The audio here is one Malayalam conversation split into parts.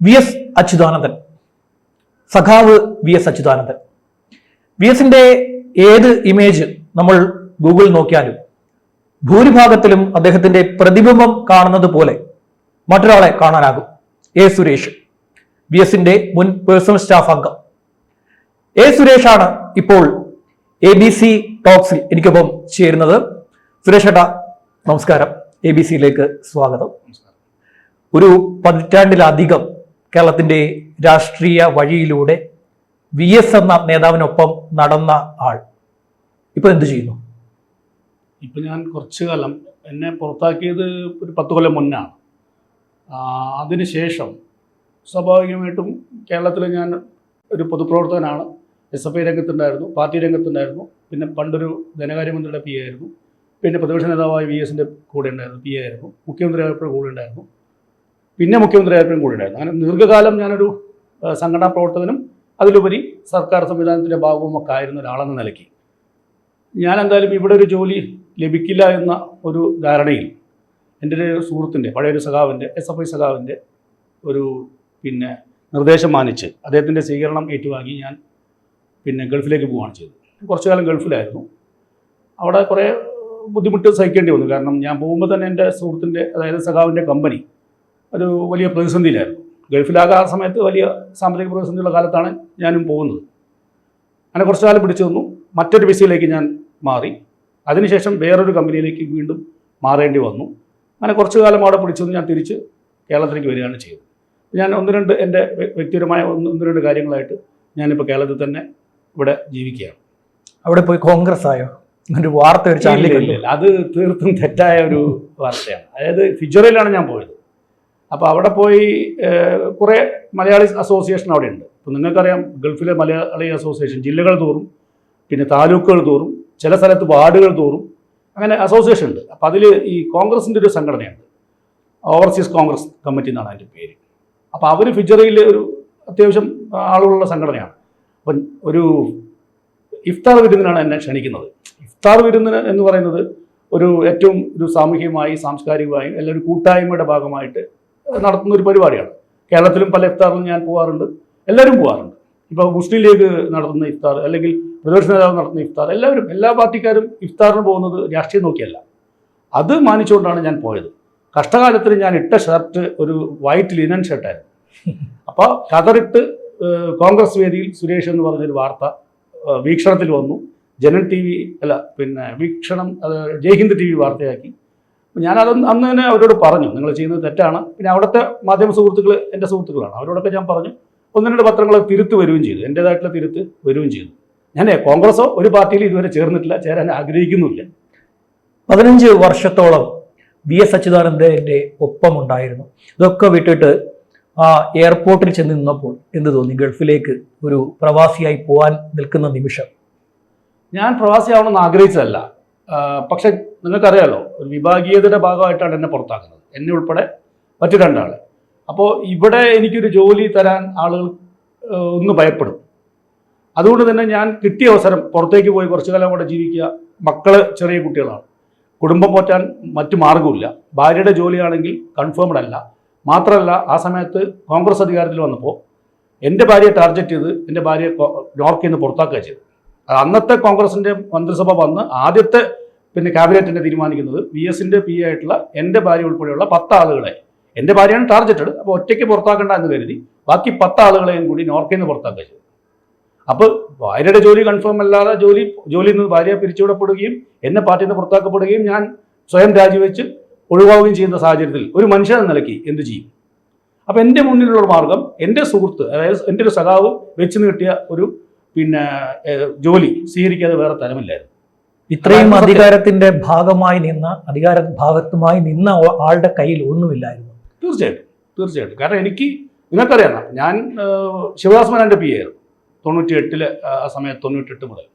V S Achuthanandan. സഖാവ് വി എസ് അച്യുതാനന്ദൻ. വി എസിന്റെ ഏത് ഇമേജ് നമ്മൾ ഗൂഗിൾ നോക്കിയാലും ഭൂരിഭാഗത്തിലും അദ്ദേഹത്തിന്റെ പ്രതിബിംബം കാണുന്നത് പോലെ മറ്റൊരാളെ കാണാനാകും. എ സുരേഷ്. വി എസിന്റെ മുൻ പേഴ്സണൽ സ്റ്റാഫ് അംഗം. എ സുരേഷാണ് ഇപ്പോൾ എ ബി സി ടോക്സിൽ എനിക്കൊപ്പം ചേരുന്നത്. സുരേഷ് ഏട്ടാ നമസ്കാരം. എ ബി സിയിലേക്ക് സ്വാഗതം. ഒരു പതിറ്റാണ്ടിലധികം കേരളത്തിന്റെ രാഷ്ട്രീയ വഴിയിലൂടെ വി എസ് എന്ന നേതാവിനൊപ്പം നടന്ന ആൾ. ഇപ്പൊ എന്ത് ചെയ്യുന്നു? ഇപ്പൊ ഞാൻ കുറച്ചു കാലം എന്നെ പുറത്താക്കിയത് ഒരു പത്ത് കൊല്ലം മുന്നാണ്. അതിനുശേഷം സ്വാഭാവികമായിട്ടും കേരളത്തിൽ ഞാൻ ഒരു പൊതുപ്രവർത്തകനാണ്. എസ് എഫ് ഐ രംഗത്തുണ്ടായിരുന്നു പാർട്ടി രംഗത്തുണ്ടായിരുന്നു പിന്നെ പണ്ടൊരു ധനകാര്യമന്ത്രിയുടെ പി ആയിരുന്നു പിന്നെ പ്രതിപക്ഷ നേതാവായ വി എസിന്റെ കൂടെ ഉണ്ടായിരുന്നു പി ആയിരുന്നു മുഖ്യമന്ത്രി ആയപ്പോഴും കൂടെ ഉണ്ടായിരുന്നു. പിന്നെ മുഖ്യമന്ത്രി ആയപ്പോഴും കൂടി ഉണ്ടായിരുന്നു. അങ്ങനെ ദീർഘകാലം ഞാനൊരു സംഘടനാ പ്രവർത്തകനും അതിലുപരി സർക്കാർ സംവിധാനത്തിന്റെ ഭാഗവുമൊക്കെ ആയിരുന്ന ഒരാളെന്ന നിലയ്ക്ക് ഞാൻ എന്തായാലും ഇവിടെ ഒരു ജോലി ലഭിക്കില്ല എന്ന ഒരു ധാരണയിൽ എന്റെ ഒരു സുഹൃത്തിന്റെ പഴയൊരു സഖാവിന്റെ എസ് എഫ് ഐ സഖാവിന്റെ ഒരു പിന്നെ നിർദ്ദേശം മാനിച്ച് അദ്ദേഹത്തിന്റെ സ്വീകരണം ഏറ്റുവാങ്ങി ഞാൻ പിന്നെ ഗൾഫിലേക്ക് പോവുകയാണ് ചെയ്തത്. കുറച്ചു കാലം ഗൾഫിലായിരുന്നു. അവിടെ കുറേ ബുദ്ധിമുട്ട് സഹിക്കേണ്ടി വന്നു. കാരണം ഞാൻ പോകുമ്പോൾ തന്നെ എന്റെ സുഹൃത്തിന്റെ അതായത് സഖാവിന്റെ കമ്പനി ഒരു വലിയ പ്രതിസന്ധിയിലായിരുന്നു. ഗൾഫിലാകെ ആ സമയത്ത് വലിയ സാമ്പത്തിക പ്രതിസന്ധിയുള്ള കാലത്താണ് ഞാനും പോകുന്നത്. അങ്ങനെ കുറച്ച് കാലം പിടിച്ചു വന്നു മറ്റൊരു വിസയിലേക്ക് ഞാൻ മാറി. അതിനുശേഷം വേറൊരു കമ്പനിയിലേക്ക് വീണ്ടും മാറേണ്ടി വന്നു. അങ്ങനെ കുറച്ച് കാലം അവിടെ പിടിച്ചു വന്ന് ഞാൻ തിരിച്ച് കേരളത്തിലേക്ക് വരികയാണ് ചെയ്തത്. ഞാൻ ഒന്ന് രണ്ട് എന്റെ വ്യ- വ്യക്തിപരമായ ഒന്ന് ഒന്ന് രണ്ട് കാര്യങ്ങളായിട്ട് ഞാനിപ്പോൾ കേരളത്തിൽ തന്നെ ഇവിടെ ജീവിക്കുകയാണ്. അവിടെ പോയി കോൺഗ്രസ് ആയോ? ഒരു വാർത്ത ഒരു ചാനലിൽ അത് തീർത്തും തെറ്റായ ഒരു വാർത്തയാണ്. അതായത് ഫിജറയിലാണ് ഞാൻ പോയത്. അപ്പോൾ അവിടെ പോയി കുറേ മലയാളി അസോസിയേഷൻ അവിടെ ഉണ്ട്. ഇപ്പോൾ നിങ്ങൾക്കറിയാം ഗൾഫിലെ മലയാളി അസോസിയേഷൻ ജില്ലകൾ തോറും പിന്നെ താലൂക്കുകൾ തോറും ചില സ്ഥലത്ത് വാർഡുകൾ തോറും അങ്ങനെ അസോസിയേഷൻ ഉണ്ട്. അപ്പോൾ അതിൽ ഈ കോൺഗ്രസിന്റെ ഒരു സംഘടനയുണ്ട്. ഓവർസീസ് കോൺഗ്രസ് കമ്മിറ്റി എന്നാണ് അതിന്റെ പേര്. അപ്പോൾ അവർ ഫിജറിയിലെ ഒരു അത്യാവശ്യം ആളുകളുള്ള സംഘടനയാണ്. അപ്പം ഒരു ഇഫ്താർ വിരുന്നിനാണ് എന്നെ ക്ഷണിക്കുന്നത്. ഇഫ്താർ വിരുന്നിന് എന്ന് പറയുന്നത് ഒരു ഏറ്റവും ഒരു സാമൂഹികമായി സാംസ്കാരികമായും എല്ലാവരും കൂട്ടായ്മയുടെ ഭാഗമായിട്ട് നടത്തുന്ന ഒരു പരിപാടിയാണ്. കേരളത്തിലും പല ഇഫ്താറിലും ഞാൻ പോകാറുണ്ട് എല്ലാവരും പോകാറുണ്ട് ഇപ്പോൾ മുസ്ലിം ലീഗ് നടത്തുന്ന ഇഫ്താർ അല്ലെങ്കിൽ പ്രതിപക്ഷ നേതാവ് നടത്തുന്ന ഇഫ്താർ എല്ലാവരും എല്ലാ പാർട്ടിക്കാരും ഇഫ്താറിന് പോകുന്നത് രാഷ്ട്രീയം നോക്കിയല്ല. അത് മാനിച്ചുകൊണ്ടാണ് ഞാൻ പോയത്. കഷ്ടകാലത്തിൽ ഞാൻ ഇട്ട ഷർട്ട് ഒരു വൈറ്റ് ലിനൻ ഷർട്ടായിരുന്നു അപ്പോൾ കതറിട്ട് കോൺഗ്രസ് വേദിയിൽ സുരേഷ് എന്ന് പറഞ്ഞൊരു വാർത്ത വീക്ഷണത്തിൽ വന്നു. ജനൻ ടി വി അല്ല പിന്നെ വീക്ഷണം അത് ജയ്ഹിന്ദ് ടി വി വാർത്തയാക്കി. ഞാനതൊന്ന് അന്ന് തന്നെ അവരോട് പറഞ്ഞു നിങ്ങൾ ചെയ്യുന്നത് തെറ്റാണ്. പിന്നെ അവിടുത്തെ മാധ്യമ സുഹൃത്തുക്കൾ എന്റെ സുഹൃത്തുക്കളാണ്. അവരോടൊക്കെ ഞാൻ പറഞ്ഞു ഒന്ന് രണ്ട് പത്രങ്ങൾ തിരുത്ത് വരികയും ചെയ്തു എന്റേതായിട്ടുള്ള തിരുത്ത് വരികയും ചെയ്തു. ഞാൻ കോൺഗ്രസോ ഒരു പാർട്ടിയിൽ ഇതുവരെ ചേർന്നിട്ടില്ല ചേരാൻ ആഗ്രഹിക്കുന്നുമില്ല. പതിനഞ്ച് വർഷത്തോളം വി എസ് അച്യുതാനന്ദന്റെ ഒപ്പമുണ്ടായിരുന്നു. ഇതൊക്കെ വിട്ടിട്ട് ആ എയർപോർട്ടിൽ ചെന്ന് നിന്നപ്പോൾ എന്ത് തോന്നി? ഗൾഫിലേക്ക് ഒരു പ്രവാസിയായി പോകാൻ നിൽക്കുന്ന നിമിഷം. ഞാൻ പ്രവാസിയാവണമെന്ന് ആഗ്രഹിച്ചതല്ല. പക്ഷെ നിങ്ങൾക്കറിയാലോ ഒരു വിഭാഗീയതയുടെ ഭാഗമായിട്ടാണ് എന്നെ പുറത്താക്കുന്നത്. എന്നെ ഉൾപ്പെടെ മറ്റു രണ്ടാൾ അപ്പോൾ ഇവിടെ എനിക്കൊരു ജോലി തരാൻ ആളുകൾ ഒന്ന് ഭയപ്പെടും. അതുകൊണ്ട് തന്നെ ഞാൻ കിട്ടിയ അവസരം പുറത്തേക്ക് പോയി കുറച്ചു കാലം കൂടെ ജീവിക്കുക മക്കൾ ചെറിയ കുട്ടികളാണ്. കുടുംബം പോറ്റാൻ മറ്റു മാർഗമില്ല ഭാര്യയുടെ ജോലിയാണെങ്കിൽ കൺഫേംഡ് അല്ല. മാത്രമല്ല ആ സമയത്ത് കോൺഗ്രസ് അധികാരത്തിൽ വന്നപ്പോൾ എന്റെ ഭാര്യയെ ടാർഗറ്റ് ചെയ്ത് എന്റെ ഭാര്യയെ നോർക്കിൽ നിന്ന് പുറത്താക്കുക ചെയ്തു അന്നത്തെ കോൺഗ്രസിന്റെ മന്ത്രിസഭ വന്ന് ആദ്യത്തെ പിന്നെ ക്യാബിനറ്റിനെ തീരുമാനിക്കുന്നത് വി എസിന്റെ പി ആയിട്ടുള്ള എന്റെ ഭാര്യ ഉൾപ്പെടെയുള്ള പത്ത് ആളുകളെ. എന്റെ ഭാര്യയാണ് ടാർഗറ്റഡ് അപ്പോൾ ഒറ്റയ്ക്ക് പുറത്താക്കണ്ട എന്ന് കരുതി ബാക്കി പത്ത് ആളുകളെയും കൂടി നോർക്കിൽ നിന്ന് പുറത്താക്കുക ചെയ്തു. അപ്പോൾ ഭാര്യയുടെ ജോലി കൺഫേം അല്ലാതെ ജോലി ജോലിയിൽ നിന്ന് ഭാര്യ പിരിച്ചുവിടപ്പെടുകയും എന്നെ പാർട്ടിയിൽ നിന്ന് പുറത്താക്കപ്പെടുകയും ഞാൻ സ്വയം രാജിവെച്ച് ഒഴിവാവുകയും ചെയ്യുന്ന സാഹചര്യത്തിൽ ഒരു മനുഷ്യൻ എന്ന നിലയ്ക്ക് എന്ത് ചെയ്യും? അപ്പോൾ എന്റെ മുന്നിലുള്ള മാർഗം എന്റെ സുഹൃത്ത് അതായത് എന്റെ ഒരു സഖാവ് വെച്ച് നീട്ടിയ ഒരു പിന്നെ ജോലി സ്വീകരിക്കാതെ വേറെ തരമില്ലായിരുന്നു. ഇത്രയും അധികാരത്തിന്റെ ഭാഗമായി നിന്ന അധികാര ഭാഗത്തുമായി നിന്ന ആളുടെ കയ്യിൽ ഒന്നുമില്ലായിരുന്നു. തീർച്ചയായിട്ടും തീർച്ചയായിട്ടും. കാരണം എനിക്ക് നിങ്ങൾക്കറിയാം ഞാൻ ശിവദാസ് മേനോന്റെ പി ആയിരുന്നു. തൊണ്ണൂറ്റി എട്ടിൽ ആ സമയത്ത് തൊണ്ണൂറ്റെട്ട് മുതൽ.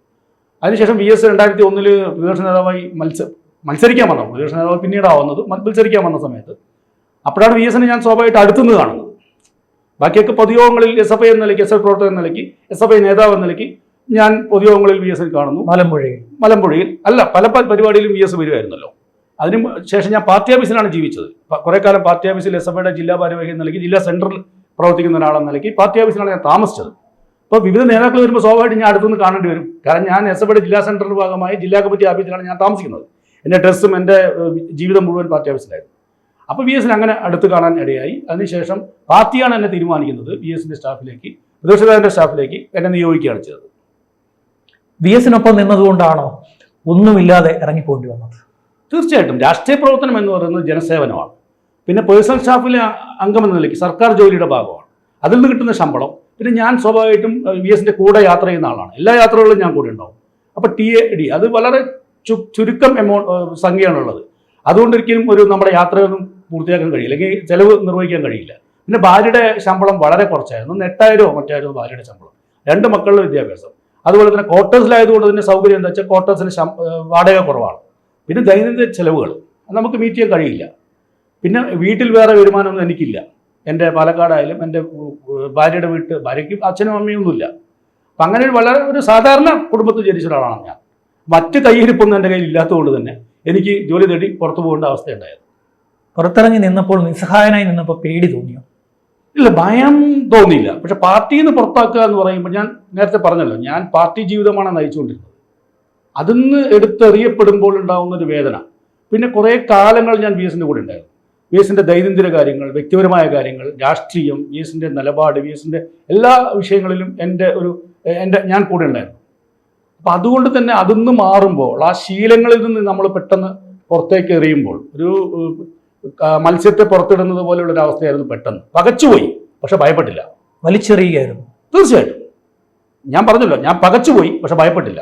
അതിനുശേഷം വി എസ് രണ്ടായിരത്തി ഒന്നിൽ പ്രതിപക്ഷ നേതാവായി മത്സ മത്സരിക്കാൻ വന്നത് പ്രതിപക്ഷ നേതാവ് പിന്നീടാവുന്നത് മത്സരിക്കാൻ വന്ന സമയത്ത് അപ്പോഴാണ് വി എസിനെ ഞാൻ സ്വാഭാവികമായിട്ട് അടുത്തുനിന്ന് കാണുന്നത്. ബാക്കിയൊക്കെ പൊതുയോഗങ്ങളിൽ എസ് എഫ് ഐ എന്ന നിലയ്ക്ക് എസ് എഫ് പ്രവർത്തകൻ എന്ന നിലയ്ക്ക് എസ് എഫ് ഐ നേതാവ് എന്ന നിലയ്ക്ക് ഞാൻ പൊതുയോഗങ്ങളിൽ വി എസിൽ കാണുന്നു. മലമ്പുഴയിൽ. മലമ്പുഴയിൽ. അല്ല പല പല പരിപാടിയിലും വി എസ് വരുമായിരുന്നല്ലോ അതിന് ശേഷം ഞാൻ പാർട്ടി ഓഫീസിലാണ് ജീവിച്ചത്. കുറെ കുറേ കാലം പാർട്ടി ഓഫീസിൽ എസ് എഫ് ഐയുടെ ജില്ലാ ഭാരവാഹി എന്ന നിലയ്ക്ക് ജില്ലാ സെൻട്രൽ പ്രവർത്തിക്കുന്ന ഒരാളെന്ന നിലയ്ക്ക് പാർട്ടി ഓഫീസിലാണ് ഞാൻ താമസിച്ചത്. അപ്പോൾ വിവിധ നേതാക്കൾ വരുമ്പോൾ സ്വാഭാവികമായിട്ട് ഞാൻ അടുത്തുനിന്ന് കാണേണ്ടി വരും. കാരണം ഞാൻ എസ് എഫ് ജില്ലാ സെന്ററിന്റെ ഭാഗമായി ജില്ലാ കമ്മിറ്റി ഓഫീസിലാണ് ഞാൻ താമസിക്കുന്നത്. എന്റെ ഡ്രസ്സും എന്റെ ജീവിതം മുഴുവൻ പാർട്ടി ഓഫീസിലായിരുന്നു. അപ്പോൾ വി എസിന് അങ്ങനെ അടുത്ത് കാണാൻ ഇടയായി. അതിനുശേഷം പാർട്ടിയാണ് എന്നെ തീരുമാനിക്കുന്നത് വി എസിന്റെ സ്റ്റാഫിലേക്ക് പ്രതിപക്ഷക്കാരന്റെ സ്റ്റാഫിലേക്ക് എന്നെ നിയോഗിക്കുകയാണ് ചെയ്തത്. വി എസിനൊപ്പം നിന്നതുകൊണ്ടാണോ ഒന്നുമില്ലാതെ ഇറങ്ങിപ്പോണ്ടി വന്നത്? തീർച്ചയായിട്ടും. രാഷ്ട്രീയ പ്രവർത്തനം എന്ന് പറയുന്നത് ജനസേവനമാണ്. പിന്നെ പേഴ്സണൽ സ്റ്റാഫിലെ അംഗം എന്ന നിലയ്ക്ക് സർക്കാർ ജോലിയുടെ ഭാഗമാണ്. അതിൽ നിന്ന് കിട്ടുന്ന ശമ്പളം പിന്നെ ഞാൻ സ്വാഭാവികമായിട്ടും വി എസിന്റെ കൂടെ യാത്ര ചെയ്യുന്ന ആളാണ്. എല്ലാ യാത്രകളിലും ഞാൻ കൂടെ ഉണ്ടാവും. അപ്പോൾ ടി എ ഡി അത് വളരെ ചു ചുരുക്കം എമൗണ്ട് സംഖ്യയാണുള്ളത്. അതുകൊണ്ട് ഒരിക്കലും ഒരു നമ്മുടെ യാത്രയൊന്നും പൂർത്തിയാക്കാൻ കഴിയില്ല. അല്ലെങ്കിൽ ചെലവ് നിർവഹിക്കാൻ കഴിയില്ല. പിന്നെ ഭാര്യയുടെ ശമ്പളം വളരെ കുറച്ചായിരുന്നു. എട്ടായിരമോ മറ്റായിരുന്നു ഭാര്യയുടെ ശമ്പളം. രണ്ട് മക്കളുടെ വിദ്യാഭ്യാസം. അതുപോലെ തന്നെ ക്വാർട്ടേഴ്സിലായതുകൊണ്ട് തന്നെ സൗകര്യം എന്താ വെച്ചാൽ ക്വാർട്ടേഴ്സിന് വാടക കുറവാണ്. പിന്നെ ദൈനംദിന ചെലവുകൾ. നമുക്ക് മീറ്റ് ചെയ്യാൻ കഴിയില്ല. പിന്നെ വീട്ടിൽ വേറെ വരുമാനമൊന്നും എനിക്കില്ല. എന്റെ പാലക്കാടായാലും എന്റെ ഭാര്യയുടെ വീട്ട് ഭാര്യയ്ക്ക് അച്ഛനും അമ്മയും ഒന്നുമില്ല. അപ്പം അങ്ങനെ വളരെ ഒരു സാധാരണ കുടുംബത്തിൽ ജനിച്ച ഒരാളാണ് ഞാൻ. മറ്റ് കയ്യിരിപ്പൊന്നും എന്റെ കയ്യിൽ ഇല്ലാത്തതുകൊണ്ട് തന്നെ എനിക്ക് ജോലി തേടി പുറത്തു പോകേണ്ട അവസ്ഥയുണ്ടായത് പുറത്തിറങ്ങി നിന്നപ്പോൾ നിസ്സഹായനായി നിന്നപ്പോൾ പേടി തോന്നിയോ? ഇല്ല ഭയം തോന്നിയില്ല. പക്ഷെ പാർട്ടിയിൽ നിന്ന് പുറത്താക്കുക എന്ന് പറയുമ്പോൾ ഞാൻ നേരത്തെ പറഞ്ഞല്ലോ ഞാൻ പാർട്ടി ജീവിതമാണ് നയിച്ചുകൊണ്ടിരുന്നത്. അതിൽ നിന്ന് എടുത്തെറിയപ്പെടുമ്പോൾ ഉണ്ടാകുന്ന ഒരു വേദന. പിന്നെ കുറേ കാലങ്ങൾ ഞാൻ വി എസിന്റെ കൂടെ ഉണ്ടായിരുന്നു. വി എസിന്റെ ദൈനംദിന കാര്യങ്ങൾ വ്യക്തിപരമായ കാര്യങ്ങൾ രാഷ്ട്രീയം വി എസിന്റെ നിലപാട് വി എസിന്റെ എല്ലാ വിഷയങ്ങളിലും എന്റെ ഒരു എന്റെ ഞാൻ കൂടെ ഉണ്ടായിരുന്നു. അപ്പം അതുകൊണ്ട് തന്നെ അതിന്ന് മാറുമ്പോൾ ആ ശീലങ്ങളിൽ നിന്ന് നമ്മൾ പെട്ടെന്ന് പുറത്തേക്ക് എറിയുമ്പോൾ ഒരു മത്സ്യത്തെ പുറത്തിടുന്നത് പോലെയുള്ള ഒരു അവസ്ഥയായിരുന്നു പെട്ടെന്ന്. പകച്ചുപോയി പക്ഷെ ഭയപ്പെട്ടില്ല. വലിച്ചെറിയുകയായിരുന്നു. തീർച്ചയായിട്ടും. ഞാൻ പറഞ്ഞല്ലോ ഞാൻ പകച്ചുപോയി പക്ഷെ ഭയപ്പെട്ടില്ല.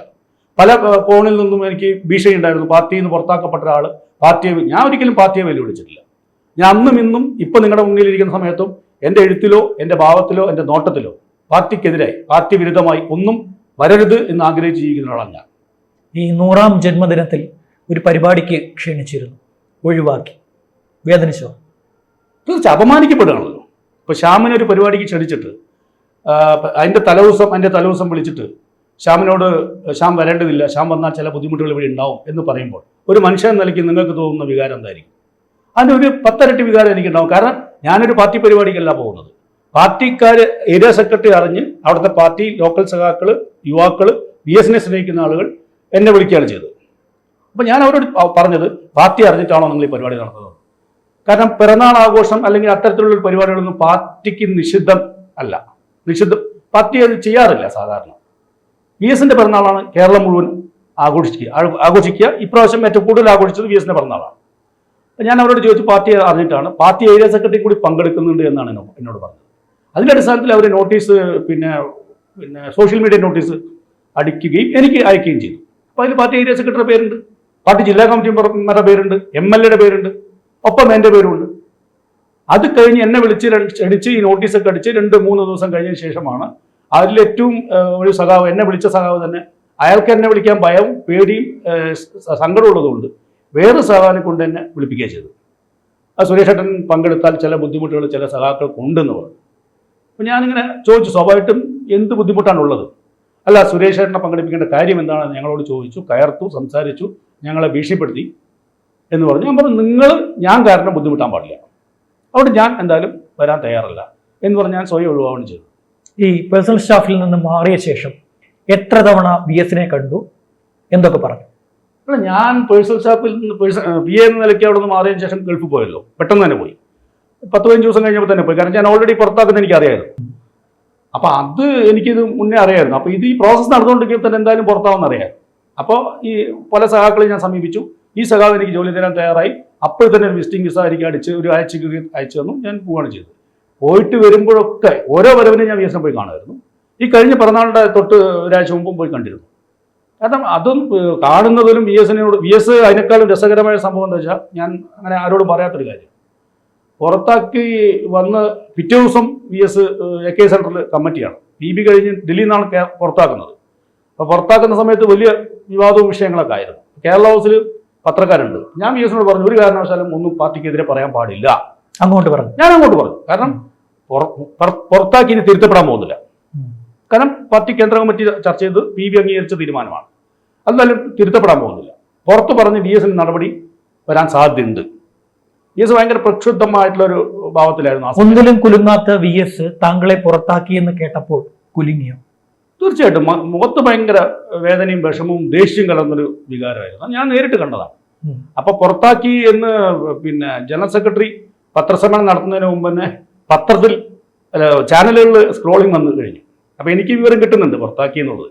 പല കോണിൽ നിന്നും എനിക്ക് ഭീഷണി ഉണ്ടായിരുന്നു. പാർട്ടിയിൽ നിന്ന് പുറത്താക്കപ്പെട്ട ഒരാൾ പാർട്ടിയെ ഞാൻ ഒരിക്കലും പാർട്ടിയെ വെല്ലുവിളിച്ചിട്ടില്ല. ഞാൻ അന്നും ഇന്നും ഇപ്പം നിങ്ങളുടെ മുന്നിലിരിക്കുന്ന സമയത്തും എന്റെ എഴുത്തിലോ എന്റെ ഭാവത്തിലോ എന്റെ നോട്ടത്തിലോ പാർട്ടിക്കെതിരായി പാർട്ടി വിരുദ്ധമായി ഒന്നും വരരുത് എന്ന് ആഗ്രഹിച്ച് ജീവിക്കുന്ന ഒരാളാണ് ഞാൻ. ഈ നൂറാം ജന്മദിനത്തിൽ ഒരു പരിപാടിക്ക് ക്ഷണിച്ചിരുന്നു. ഒഴിവാക്കി. വേദനിച്ചോ? തീർച്ചയായും അപമാനിക്കപ്പെടുകയാണല്ലോ. ഇപ്പോൾ ശ്യാമിനെ ഒരു പരിപാടിക്ക് ക്ഷണിച്ചിട്ട് അതിന്റെ തലേദിവസം അതിന്റെ തലേദിവസം വിളിച്ചിട്ട് ശ്യാമിനോട് ശ്യാം വരേണ്ടതില്ല ശ്യാം വന്നാൽ ചില ബുദ്ധിമുട്ടുകൾ ഇവിടെ ഉണ്ടാവും എന്ന് പറയുമ്പോൾ ഒരു മനുഷ്യൻ നിലയ്ക്ക് നിങ്ങൾക്ക് തോന്നുന്ന വികാരം എന്തായിരിക്കും? അതിന്റെ ഒരു പത്തരട്ടി വികാരം എനിക്കുണ്ടാവും. കാരണം ഞാനൊരു പാർട്ടി പരിപാടിക്കല്ല പോകുന്നത്. പാർട്ടിക്കാർ ഏരിയ സെക്രട്ടറി അറിഞ്ഞ് അവിടുത്തെ പാർട്ടി ലോക്കൽ സഖാക്കൾ യുവാക്കൾ ബി എസിനെ സ്നേഹിക്കുന്ന ആളുകൾ എന്നെ വിളിക്കുകയാണ് ചെയ്തത്. അപ്പോൾ ഞാൻ അവരോട് പറഞ്ഞത് പാർട്ടി അറിഞ്ഞിട്ടാണോ നിങ്ങൾ ഈ പരിപാടി നടത്തുന്നത്? കാരണം പിറന്നാൾ ആഘോഷം അല്ലെങ്കിൽ അത്തരത്തിലുള്ള പരിപാടികളൊന്നും പാർട്ടിക്ക് നിഷിദ്ധം അല്ല. നിഷിദ്ധം പാർട്ടി അത് ചെയ്യാറില്ല സാധാരണ. വി എസിന്റെ പിറന്നാളാണ് കേരളം മുഴുവൻ ആഘോഷിക്കുക. ആഘോഷിക്കുക. ഇപ്രാവശ്യം ഏറ്റവും കൂടുതൽ ആഘോഷിച്ചത് വി എസിന്റെ പിറന്നാളാണ്. ഞാൻ അവരോട് ചോദിച്ചു പാർട്ടി അറിഞ്ഞിട്ടാണ്? പാർട്ടി ഏരിയ സെക്രട്ടറി കൂടി പങ്കെടുക്കുന്നുണ്ട് എന്നാണ് എന്നോ- എന്നോട് പറഞ്ഞത്. അതിന്റെ അടിസ്ഥാനത്തിൽ അവർ നോട്ടീസ് പിന്നെ പിന്നെ സോഷ്യൽ മീഡിയ നോട്ടീസ് അടിക്കുകയും എനിക്ക് അയക്കുകയും ചെയ്തു. അപ്പോൾ അതിൽ പാർട്ടി ഏരിയ സെക്രട്ടറി പേരുണ്ട്. പാർട്ടി ജില്ലാ കമ്മിറ്റി മെമ്പറുടെ പേരുണ്ട്. എം എൽ എയുടെ പേരുണ്ട്. ഒപ്പം എന്റെ പേരുണ്ട്. അത് കഴിഞ്ഞ് എന്നെ വിളിച്ച് അടിച്ച് ഈ നോട്ടീസൊക്കെ അടിച്ച് രണ്ട് മൂന്ന് ദിവസം കഴിഞ്ഞതിന് ശേഷമാണ് ഏഹ്, ഒരു സഖാവ് എന്നെ വിളിച്ച സഖാവ് തന്നെ അയാൾക്ക് എന്നെ വിളിക്കാൻ ഭയവും പേടിയും സങ്കടമുള്ളതുകൊണ്ട് വേറെ സഖാവിനെ കൊണ്ട് എന്നെ വിളിപ്പിക്കുകയാണ് ചെയ്തത് ആ സുരേഷ് ഏട്ടൻ പങ്കെടുത്താൽ ചില ബുദ്ധിമുട്ടുകൾ ചില സഖാക്കൾക്കുണ്ടെന്ന് പറഞ്ഞു. അപ്പോൾ ഞാനിങ്ങനെ ചോദിച്ചു സ്വാഭാവികമായിട്ടും എന്ത് ബുദ്ധിമുട്ടാണുള്ളത് അല്ല സുരേഷ് ഏട്ടനെ പങ്കെടുപ്പിക്കേണ്ട കാര്യം എന്താണെന്ന് ഞങ്ങളോട് ചോദിച്ചു കയർത്തു സംസാരിച്ചു ഞങ്ങളെ ഭീഷണിപ്പെടുത്തി. എന്ന് പറഞ്ഞു. ഞാൻ പറഞ്ഞു നിങ്ങൾ ഞാൻ കാരണം ബുദ്ധിമുട്ടാൻ പാടില്ല. അവിടെ ഞാൻ എന്തായാലും വരാൻ തയ്യാറല്ല. എന്ന് പറഞ്ഞ് ഞാൻ സ്വയം ഒഴിവാവുകയും ചെയ്തു. ഈ പേഴ്സണൽ സ്റ്റാഫിൽ നിന്ന് മാറിയ ശേഷം എത്ര തവണ ബി എസിനെ കണ്ടു? എന്തൊക്കെ പറഞ്ഞു? അല്ല ഞാൻ പേഴ്സണൽ സ്റ്റാഫിൽ നിന്ന് പേഴ്സൺ ബി എ എന്ന നിലയ്ക്ക് അവിടെ നിന്ന് മാറിയതിന് ശേഷം ഗൾഫിൽ പോയല്ലോ. പെട്ടെന്ന് തന്നെ പോയി. പത്ത് പതിനഞ്ച് ദിവസം കഴിഞ്ഞപ്പോൾ തന്നെ പോയി. കാരണം ഞാൻ ഓൾറെഡി പുറത്താക്കുന്ന എനിക്ക് അറിയായിരുന്നു അപ്പോൾ അത് എനിക്കിത് മുന്നേ അറിയായിരുന്നു. അപ്പോൾ ഇത് ഈ പ്രോസസ്സ് നടന്നുകൊണ്ടിരിക്കുമ്പോൾ തന്നെ എന്തായാലും പുറത്താവുന്ന അറിയാം അപ്പോൾ ഈ പല സഹാക്കളെ ഞാൻ സമീപിച്ചു. ഈ സഖാവ് എനിക്ക് ജോലി തരാൻ തയ്യാറായി. അപ്പോൾ തന്നെ ഒരു വിസിറ്റിംഗ് വിസ എനിക്ക് അടിച്ച് ഒരു ആഴ്ചയ്ക്ക് അയച്ചു തന്നു. ഞാൻ പോവുകയാണ് ചെയ്തത്. പോയിട്ട് വരുമ്പോഴൊക്കെ ഓരോ വരവിനെ ഞാൻ വികസനം പോയി കാണുമായിരുന്നു. ഈ കഴിഞ്ഞ പിറന്നാളിന്റെ തൊട്ട് ഒരാഴ്ച മുമ്പും പോയി കണ്ടിരുന്നു. കാരണം അതും കാണുന്നതിലും വി എസിനോട് വി എസ് അതിനേക്കാളും രസകരമായ സംഭവം എന്താ വെച്ചാൽ ഞാൻ അങ്ങനെ ആരോടും പറയാത്തൊരു കാര്യം. പുറത്താക്കി വന്ന് പിറ്റേ ദിവസം V S A K central കമ്മിറ്റിയാണ്. ബി ബി കഴിഞ്ഞ് ഡൽഹിയിൽ നിന്നാണ് പുറത്താക്കുന്നത്. അപ്പോൾ പുറത്താക്കുന്ന സമയത്ത് വലിയ വിവാദവും വിഷയങ്ങളൊക്കെ ആയിരുന്നു. കേരള ഹൗസിൽ പത്രക്കാരുണ്ട്. ഞാൻ വി എസിനോട് പറഞ്ഞു ഒരു കാരണവശാലും ഒന്നും പാർട്ടിക്കെതിരെ പറയാൻ പാടില്ല. അങ്ങോട്ട് പറഞ്ഞു. ഞാൻ അങ്ങോട്ട് പറഞ്ഞു. കാരണം പുറ- പുറ- പുറത്താക്കി ഇനി തിരുത്തപ്പെടാൻ പോകുന്നില്ല. കാരണം പാർട്ടി കേന്ദ്ര കമ്മിറ്റി ചർച്ച ചെയ്ത് പി ബി അംഗീകരിച്ച തീരുമാനമാണ്. എന്തായാലും തിരുത്തപ്പെടാൻ പോകുന്നില്ല. പുറത്ത് പറഞ്ഞ് വി എസിന് നടപടി വരാൻ സാധ്യതയുണ്ട്. വി എസ് ഭയങ്കര പ്രക്ഷുബ്ധമായിട്ടുള്ള ഒരു ഭാവത്തിലായിരുന്നു. ഒന്നിലും കുലുങ്ങാത്ത വി എസ് താങ്കളെ പുറത്താക്കിയെന്ന് കേട്ടപ്പോൾ കുലുങ്ങിയോ? തീർച്ചയായിട്ടും മുഖത്ത് ഭയങ്കര വേദനയും വിഷമവും ദേഷ്യം കലർന്നൊരു വികാരമായിരുന്നു. ഞാൻ നേരിട്ട് കണ്ടതാണ്. അപ്പോൾ അപ്പൊ പുറത്താക്കി എന്ന് പിന്നെ ജനറൽ സെക്രട്ടറി പത്രസമ്മേളനം നടത്തുന്നതിന് മുമ്പ് തന്നെ പത്രത്തിൽ ചാനലുകളിൽ സ്ക്രോളിംഗ് വന്നു കഴിഞ്ഞു. അപ്പൊ എനിക്ക് വിവരം കിട്ടുന്നുണ്ട് പുറത്താക്കി എന്നുള്ളത്.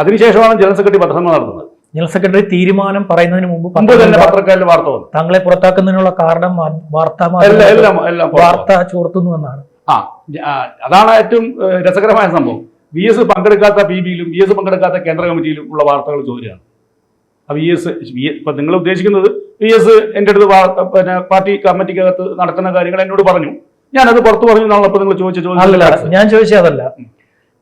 അതിനുശേഷമാണ് ജനറൽ സെക്രട്ടറി പത്രസമ്മേളനം നടത്തുന്നത്. ജനറൽ സെക്രട്ടറി തീരുമാനം പറയുന്നതിന് മുമ്പ് തന്നെ പത്രക്കാരിൽ വാർത്ത വന്നു. താങ്കളെ പുറത്താക്കുന്നതിനുള്ള കാരണം വാർത്താ. വാർത്ത ചോർത്തുന്നു എന്നാണ്. ആ അതാണ് ഏറ്റവും രസകരമായ സംഭവം. വി എസ് പങ്കെടുക്കാത്ത പി ബിയിലും വി എസ് പങ്കെടുക്കാത്ത കേന്ദ്ര കമ്മിറ്റിയിലും ഉള്ള വാർത്തകൾ ചോദ്യമാണ് ആ വി എസ് ഇപ്പൊ നിങ്ങൾ ഉദ്ദേശിക്കുന്നത് വി എസ് എന്റെ അടുത്ത് പിന്നെ പാർട്ടി കമ്മിറ്റിക്കകത്ത് നടക്കുന്ന കാര്യങ്ങൾ എന്നോട് പറഞ്ഞു. ഞാനത് പുറത്തു പറഞ്ഞു എന്നുള്ളപ്പോൾ നിങ്ങൾ ചോദിച്ച ചോദ്യം ഞാൻ ചോദിച്ചതല്ല അതല്ല.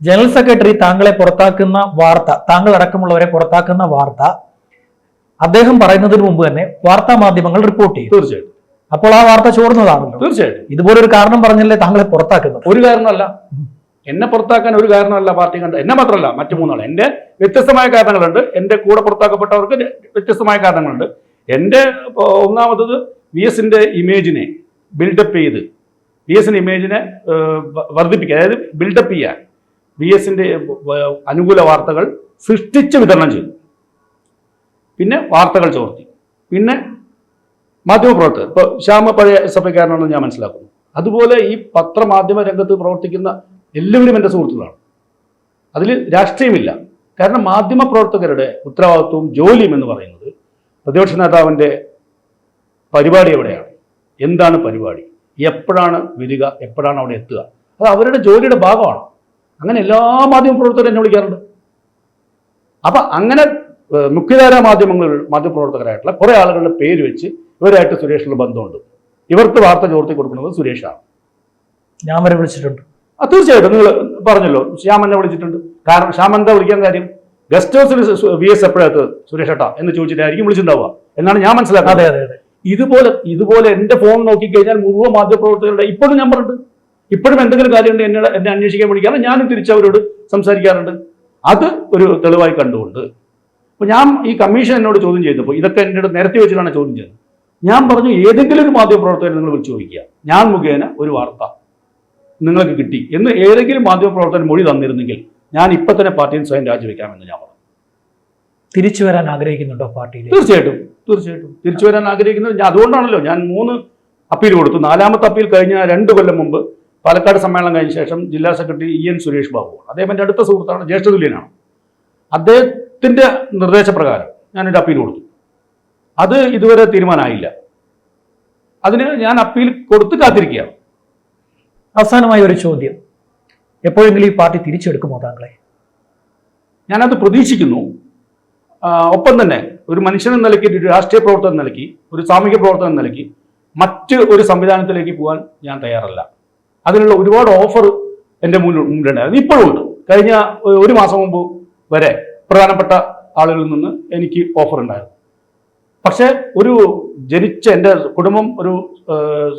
ജനറൽ സെക്രട്ടറി താങ്കളെ പുറത്താക്കുന്ന വാർത്ത താങ്കൾ അടക്കമുള്ളവരെ പുറത്താക്കുന്ന വാർത്ത അദ്ദേഹം പറയുന്നതിന് മുമ്പ് തന്നെ വാർത്താ മാധ്യമങ്ങൾ റിപ്പോർട്ട് ചെയ്യും തീർച്ചയായിട്ടും. അപ്പോൾ ആ വാർത്ത ചോർന്നതാണല്ലോ. തീർച്ചയായിട്ടും. ഇതുപോലൊരു കാരണം പറഞ്ഞല്ലേ താങ്കളെ പുറത്താക്കുന്നത്? ഒരു കാരണമല്ല. എന്നെ പുറത്താക്കാൻ ഒരു കാരണമല്ല പാർട്ടി കണ്ട എന്നെ മാത്രമല്ല മറ്റു മൂന്നാൾ എന്റെ വ്യത്യസ്തമായ കാരണങ്ങളുണ്ട്. എന്റെ കൂടെ പുറത്താക്കപ്പെട്ടവർക്ക് വ്യത്യസ്തമായ കാരണങ്ങളുണ്ട്. എന്റെ ഒന്നാമത്തത് വി എസിന്റെ ഇമേജിനെ ബിൽഡപ്പ് ചെയ്ത് വി എസിന്റെ ഇമേജിനെ വർദ്ധിപ്പിക്കുക. അതായത് ബിൽഡപ്പ് ചെയ്യാൻ വി എസിന്റെ അനുകൂല വാർത്തകൾ സൃഷ്ടിച്ച് വിതരണം ചെയ്തു. പിന്നെ വാർത്തകൾ ചോർത്തി. പിന്നെ മാധ്യമപ്രവർത്തകർ. ഇപ്പോൾ ശ്യാമ പഴയ സഭയ്ക്കാരനാണെന്ന് ഞാൻ മനസ്സിലാക്കുന്നു. അതുപോലെ ഈ പത്രമാധ്യമ രംഗത്ത് പ്രവർത്തിക്കുന്ന എല്ലാവരും എന്റെ സുഹൃത്തുക്കളാണ്. അതിൽ രാഷ്ട്രീയമില്ല. കാരണം മാധ്യമ പ്രവർത്തകരുടെ ഉത്തരവാദിത്വവും ജോലിയും എന്ന് പറയുന്നത് പ്രതിപക്ഷ നേതാവിന്റെ പരിപാടി എവിടെയാണ്? എന്താണ് പരിപാടി? എപ്പോഴാണ് വരിക? എപ്പോഴാണ് അവിടെ എത്തുക? അത് അവരുടെ ജോലിയുടെ ഭാഗമാണ്. അങ്ങനെ എല്ലാ മാധ്യമ പ്രവർത്തകരും എന്നെ വിളിക്കാറുണ്ട്. അപ്പം അങ്ങനെ മുഖ്യധാര മാധ്യമങ്ങൾ മാധ്യമപ്രവർത്തകരായിട്ടുള്ള കുറേ ആളുകളുടെ പേര് വെച്ച് ഇവരായിട്ട് സുരേഷിനുള്ള ബന്ധമുണ്ട്. ഇവർക്ക് വാർത്ത ചോർത്തി കൊടുക്കുന്നത് സുരേഷാണ്. ഞാൻ വരെ വിളിച്ചിട്ടുണ്ട്. തീർച്ചയായിട്ടും നിങ്ങൾ പറഞ്ഞല്ലോ. ശ്യാം എന്നെ വിളിച്ചിട്ടുണ്ട്. കാരണം ശ്യാം എന്താ വിളിക്കാൻ കാര്യം? ഗസ്റ്റ് ഹൗസിൽ വി എസ് എപ്പോഴത്ത് സുരേഷ് ഏട്ടാ എന്ന് ചോദിച്ചിട്ടായിരിക്കും വിളിച്ചിട്ടുണ്ടാവുക. എന്നാണ് ഞാൻ മനസ്സിലാക്കുന്നത്. അതെ അതെ അതെ. ഇതുപോലെ ഇതുപോലെ എന്റെ ഫോൺ നോക്കിക്കഴിഞ്ഞാൽ മുഴുവൻ മാധ്യമപ്രവർത്തകരുടെ ഇപ്പോഴും നമ്പറുണ്ട് ഇപ്പോഴും എന്തെങ്കിലും കാര്യമുണ്ട് എന്നെ എന്നെ അന്വേഷിക്കാൻ വിളിക്കാറ്. ഞാനും തിരിച്ചവരോട് സംസാരിക്കാറുണ്ട്. അത് ഒരു തെളിവായി കണ്ടുകൊണ്ട്. അപ്പോൾ ഞാൻ ഈ കമ്മീഷൻ എന്നോട് ചോദ്യം ചെയ്തപ്പോൾ ഇതൊക്കെ എന്റെ അടുത്ത് നേരത്തെ വെച്ചിട്ടാണ് ചോദ്യം ചെയ്തത്. ഞാൻ പറഞ്ഞു ഏതെങ്കിലും ഒരു മാധ്യമപ്രവർത്തകരെ നിങ്ങൾ വിളിച്ചു ചോദിക്കുക. ഞാൻ മുഖേന ഒരു വാർത്ത നിങ്ങൾക്ക് കിട്ടി എന്ന് ഏതെങ്കിലും മാധ്യമപ്രവർത്തകൻ മൊഴി തന്നിരുന്നെങ്കിൽ ഞാൻ ഇപ്പം തന്നെ പാർട്ടിയിൽ സ്വയം രാജിവെക്കാമെന്ന് ഞാൻ പറഞ്ഞു. തിരിച്ചു വരാൻ ആഗ്രഹിക്കുന്നുണ്ടോ പാർട്ടിയിൽ തീർച്ചയായിട്ടും തീർച്ചയായിട്ടും. തിരിച്ചു വരാൻ ആഗ്രഹിക്കുന്നത് ഞാൻ അതുകൊണ്ടാണല്ലോ ഞാൻ മൂന്ന് അപ്പീൽ കൊടുത്തു. നാലാമത്തെ അപ്പീൽ കഴിഞ്ഞ രണ്ട് കൊല്ലം മുമ്പ് പാലക്കാട് സമ്മേളനം കഴിഞ്ഞ ശേഷം ജില്ലാ secretary E N Suresh Babu അദ്ദേഹം എന്റെ അടുത്ത സുഹൃത്താണ് ജ്യേഷ്ഠതുല്യനാണ്. അദ്ദേഹത്തിന്റെ നിർദ്ദേശപ്രകാരം ഞാൻ ഒരു അപ്പീൽ കൊടുത്തു. അത് ഇതുവരെ തീരുമാനമായില്ല. അതിന് ഞാൻ അപ്പീൽ കൊടുത്ത് കാത്തിരിക്കുകയാണ്. അവസാനമായി ഒരു ചോദ്യം. എപ്പോഴെങ്കിലും ഈ പാർട്ടി തിരിച്ചെടുക്കുമോ താങ്കളെ? ഞാനത് പ്രതീക്ഷിക്കുന്നു. ഒപ്പം തന്നെ ഒരു മനുഷ്യൻ എന്ന നിലയ്ക്ക് ഒരു രാഷ്ട്രീയ പ്രവർത്തനം നിലയ്ക്ക് ഒരു സാമൂഹിക പ്രവർത്തനം നിലയ്ക്ക് മറ്റ് ഒരു സംവിധാനത്തിലേക്ക് പോകാൻ ഞാൻ തയ്യാറല്ല. അതിനുള്ള ഒരുപാട് ഓഫർ എന്റെ മുന്നിൽ ഇപ്പോഴും ഉണ്ട്. കഴിഞ്ഞ ഒരു മാസം മുമ്പ് വരെ പ്രധാനപ്പെട്ട ആളുകളിൽ നിന്ന് എനിക്ക് ഓഫർ ഉണ്ടായിരുന്നു. പക്ഷേ ഒരു ജനിച്ച എന്റെ കുടുംബം ഒരു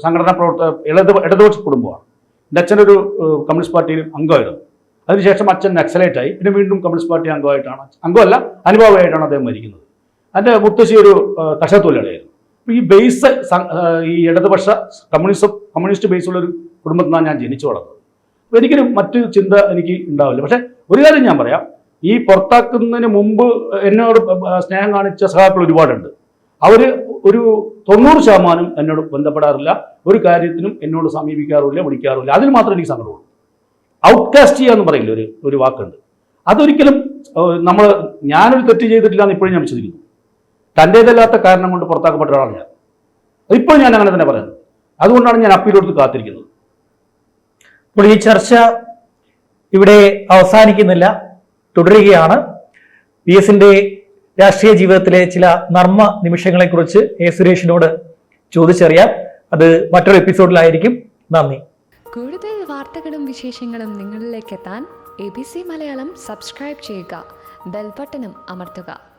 സംഘടനാ പ്രവർത്തക ഇടത് ഇടതുപക്ഷ കുടുംബമാണ്. എന്റെ അച്ഛനൊരു കമ്മ്യൂണിസ്റ്റ് പാർട്ടിയിൽ അംഗമായിരുന്നു. അതിനുശേഷം അച്ഛൻ നക്സലേറ്റായി. പിന്നെ വീണ്ടും കമ്മ്യൂണിസ്റ്റ് പാർട്ടി അംഗമായിട്ടാണ് അംഗമല്ല അനുഭവമായിട്ടാണ് അദ്ദേഹം മരിക്കുന്നത് എന്റെ മുത്തശ്ശി ഒരു കർഷക തൊഴിലാളിയായിരുന്നു. അപ്പോൾ ഈ ബേസ് ഈ ഇടതുപക്ഷ കമ്മ്യൂണിസ്റ്റ് കമ്മ്യൂണിസ്റ്റ് ബേസുള്ള ഒരു നിന്നാണ് ഞാൻ ജനിച്ചു വളർന്നത്. അപ്പോൾ എനിക്കൊരു മറ്റു ചിന്ത എനിക്ക് ഉണ്ടാവില്ല. പക്ഷേ ഒരു കാര്യം ഞാൻ പറയാം. ഈ പുറത്താക്കുന്നതിന് മുമ്പ് എന്നോട് സ്നേഹം കാണിച്ച സഹാക്കൾ ഒരുപാടുണ്ട്. അവർ ഒരു തൊണ്ണൂറ് ശതമാനം എന്നോട് ബന്ധപ്പെടാറില്ല ഒരു കാര്യത്തിനും എന്നോട് സമീപിക്കാറില്ല വിളിക്കാറില്ല അതിൽ മാത്രമേ എനിക്ക് സങ്കടമുള്ളൂ. ഔട്ട്കാസ്റ്റ് ചെയ്യുക എന്ന് പറയില്ല ഒരു ഒരു വാക്കുണ്ട്. അതൊരിക്കലും നമ്മൾ ഞാനൊരു തെറ്റ് ചെയ്തിട്ടില്ല എന്ന് ഇപ്പോഴും ഞാൻ വിശ്വസിക്കുന്നു. തന്റേതല്ലാത്ത കാരണം കൊണ്ട് പുറത്താക്കപ്പെട്ട ഒരാളാണ് ഞാൻ. ഇപ്പോഴും ഞാൻ അങ്ങനെ തന്നെ പറയുന്നത് അതുകൊണ്ടാണ് ഞാൻ അപ്പീൽ കൊടുത്ത് കാത്തിരിക്കുന്നത്. അപ്പോൾ ഈ ചർച്ച ഇവിടെ അവസാനിക്കുന്നില്ല. തുടരുകയാണ്. പി എസിന്റെ രാഷ്ട്രീയ ജീവിതത്തിലെ ചില നർമ്മ നിമിഷങ്ങളെക്കുറിച്ച് എ സുരേഷിനോട് ചോദിച്ചറിയാം. അത് മറ്റൊരു എപ്പിസോഡിലായിരിക്കും. നന്ദി. കൂടുതൽ വാർത്തകളും വിശേഷങ്ങളും നിങ്ങളിലേക്ക് എത്താൻ A B C Malayalam subscribe ചെയ്യുക. ബെൽബട്ടനും അമർത്തുക.